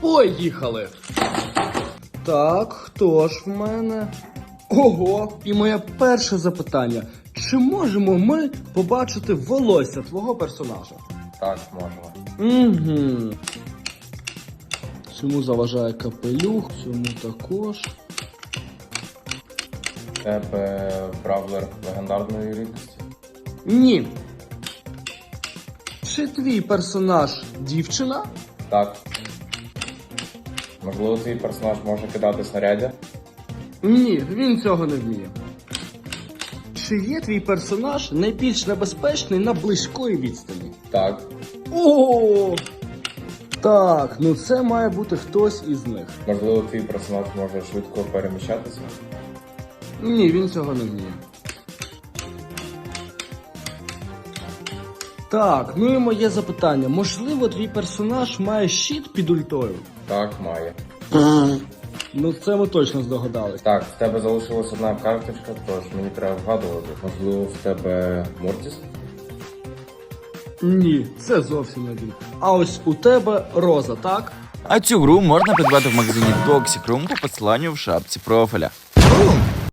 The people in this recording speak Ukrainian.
Поїхали. Так, хто ж в мене? Ого! І моє перше запитання: чи можемо ми побачити волосся твого персонажа? Так, можемо. Угу. Цьому заважає капелюх, цьому також. Тебе бравлер легендарної рідкості. Ні. Чи твій персонаж дівчина? Так. Можливо, твій персонаж може кидати снаряддя? Ні, він цього не вміє. Чи є твій персонаж найбільш небезпечний на близької відстані? Так. О! Так, ну це має бути хтось із них. Можливо, твій персонаж може швидко переміщатися? Ні, він цього не вміє. Так, ну і моє запитання. Можливо, твій персонаж має щит під ультою? Так, має. Ну це ми точно здогадались. Так, в тебе залишилась одна карточка, тож мені треба вгадувати. Можливо, в тебе Мортіс? Ні, це зовсім не він. А ось у тебе роза, так? А цю гру можна придбати в магазині Toxic Room по посиланню в шапці профіля. Бум!